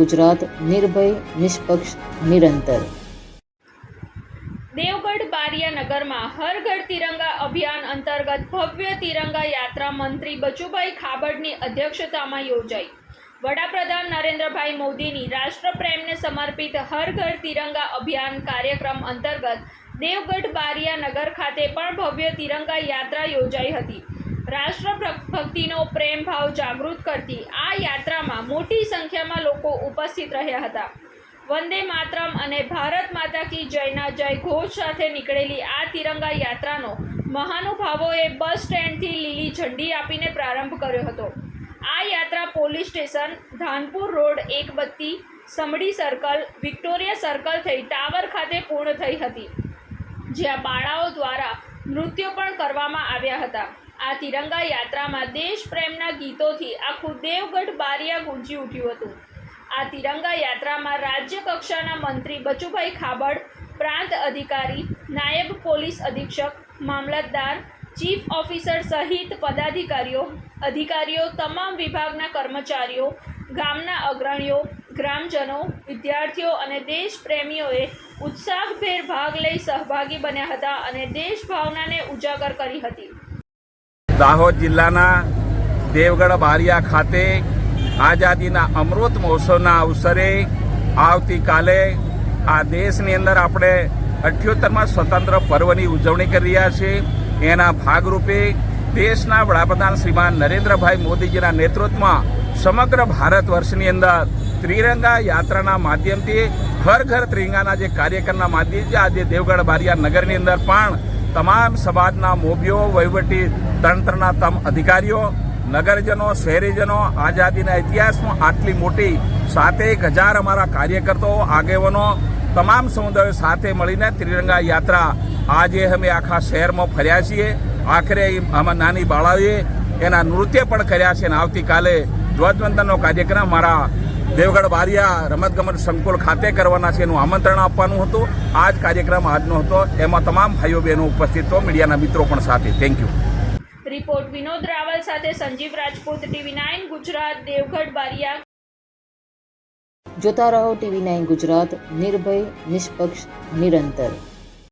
ગુજરાત નિર્ભય, નિષ્પક્ષ, નિરંતર. દેવગઢ બારિયા નગરમાં હર તિરંગા અભિયાન અંતર્ગત ભવ્ય તિરંગા યાત્રા મંત્રી બચુભાઈ ખાબડની અધ્યક્ષતામાં યોજાઈ. વડાપ્રધાન નરેન્દ્રભાઈ મોદીની રાષ્ટ્રપ્રેમને સમર્પિત હર ઘર તિરંગા અભિયાન કાર્યક્રમ અંતર્ગત દેવગઢ બારિયા નગર ખાતે પણ ભવ્ય તિરંગા યાત્રા યોજાઈ હતી. રાષ્ટ્રભક્તિનો પ્રેમ ભાવ જાગૃત કરતી આ યાત્રામાં મોટી સંખ્યામાં લોકો ઉપસ્થિત રહ્યા હતા. વંદે માતરમ અને ભારત માતા કી જયના જય ઘોષ સાથે નીકળેલી આ તિરંગા યાત્રાનો મહાનુભાવોએ બસ સ્ટેન્ડથી લીલી ઝંડી આપીને પ્રારંભ કર્યો હતો. આ યાત્રા પોલીસ સ્ટેશન, ધાનપુર રોડ એક બત્તી સમડી સર્કલ, વિક્ટોરિયા સર્કલ થઈ ટાવર ખાતે પૂર્ણ થઈ હતી, જ્યાં બાળાઓ દ્વારા નૃત્યો પણ કરવામાં આવ્યા હતા. આ તિરંગા યાત્રામાં દેશ પ્રેમના ગીતોથી આખું દેવગઢ બારિયા ગુંજી ઉઠ્યું હતું. આ તિરંગા યાત્રામાં રાજ્ય કક્ષાના મંત્રી બચુભાઈ ખાબડ, પ્રાંત અધિકારી, નાયબ પોલીસ અધિક્ષક, મામલતદાર, ચીફ ઓફિસર સહિત પદાધિકારીઓ, અધિકારીઓ, તમામ વિભાગના કર્મચારીઓ, ગામના અગ્રણીઓ, ગ્રામજનો, વિદ્યાર્થીઓ અને દેશપ્રેમીઓએ ઉત્સાહભેર ભાગ લઈ સહભાગી બન્યા હતા અને દેશ ભાવનાને ઉજાગર કરી હતી. દાહોદ જિલ્લાના દેવગઢ બારિયા ખાતે આઝાદીના અમૃત મહોત્સવના અવસરે આવતીકાલે આ દેશની અંદર આપણે અઠ્યોતરમાં સ્વતંત્ર પર્વની ઉજવણી કરી રહ્યા છીએ. એના ભાગરૂપે દેશના વડાપ્રધાન શ્રીમાન નરેન્દ્રભાઈ મોદીજીના નેતૃત્વમાં સમગ્ર ભારત વર્ષની અંદર ત્રિરંગા યાત્રાના માધ્યમથી ઘર ઘર ત્રિરંગાના જે કાર્યક્રમના માધ્યમથી આજે દેવગઢ બારિયા નગરની અંદર પણ તમામ સમાજના મોભીઓ, વહીવટી તંત્રના તમ અધિકારીઓ, નગરજનો, શહેરીજનો, આઝાદીના ઇતિહાસમાં આટલી મોટી સાતેક હજાર અમારા કાર્યકર્તાઓ, આગેવાનો, તમામ સમુદાયો સાથે મળીને ત્રિરંગા યાત્રા આજે અમે આખા શહેરમાં ફર્યા છીએ. આખરે આમાં નાની બાળાઓએ એના નૃત્ય પણ કર્યા છે અને આવતીકાલે ધ્વજવંદનનો કાર્યક્રમ મારા દેવગઢ બારિયા રમતગમત સંકુલ ખાતે કરવાના છે એનું આમંત્રણ આપવાનું હતું. આ જ કાર્યક્રમ આજનો હતો. એમાં તમામ ભાઈઓ બહેનો ઉપસ્થિત હતો મીડિયાના મિત્રો પણ સાથે. Thank you report Vinod Raval સાથે સંજીવ રાજપૂત ટીવી નાઇન ગુજરાત દેવગઢ બારિયા. જોતા રહો ટીવી નાઇન ગુજરાત. નિર્ભય નિષ્પક્ષ નિરંતર.